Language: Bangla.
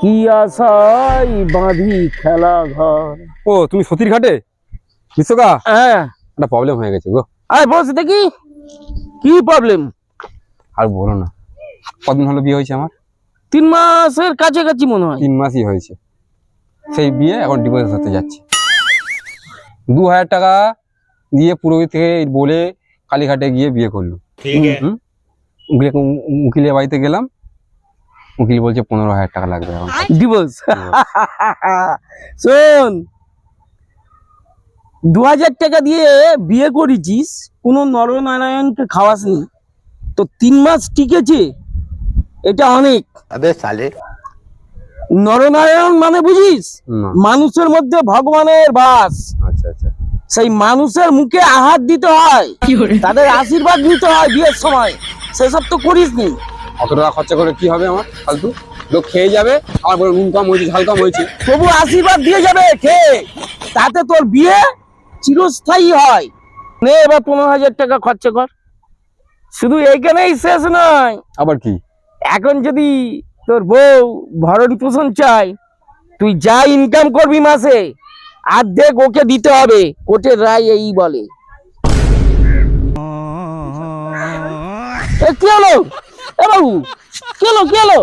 কি আশাই বাঁধি খেলা ঘর? ও তুমি সতীর ঘাটে? বিশ্বকা? হ্যাঁ। একটা প্রবলেম হয়ে গেছে গো। আয় বস দেখি কি? প্রবলেম আর বলো না। কদিন হলো বিয়ে হয়েছে আমার? তিন মাসের কাছাকাছি মনে হয়। তিন মাসই হয়েছে। সেই বিয়ে এখন ডিভোর্স হতে যাচ্ছে। দু হাজার টাকা দিয়ে পুরোহিত থেকে বলে কালীঘাটে গিয়ে বিয়ে করল। উকিলে উকিলের বাড়িতে গেলাম। উকিল বলছে পনেরো হাজার টাকা লাগবে ডিভোর্স শোন দু হাজার টাকা দিয়ে বিয়ে করেছিস কোনো নরনারায়ণকে খাওয়াসনি তো তিন মাস টিকেছে এটা অনেক। নরনারায়ণ মানে বুঝিস? মানুষের মধ্যে ভগবানের বাস। আচ্ছা, আচ্ছা। সেই মানুষের মুখে আহার দিতে হয় তাদের আশীর্বাদ নিতে হয় বিয়ের সময়। সেসব তো করিস নি অত টাকা খরচা করে কি হবে আমার ফালতু? লোক খেয়ে যাবে আমার বলে নুন কম হয়েছে ঝাল কম হয়েছে। তবু আশীর্বাদ দিয়ে যাবে খেয়ে তাতে তোর বিয়ে চিরস্থায়ী হয়। নে এবার পনেরো হাজার টাকা খরচা কর। শুধু এইখানেই শেষ নয়। আবার কি? এখন যদি তোর বউ ভরণ পোষণ চাই তুই যা ইনকাম করবি মাসে অর্ধেক ওকে দিতে হবে। কোর্টের রায় এই বলে। কি হলো? এ বাবু কি হলো কি হলো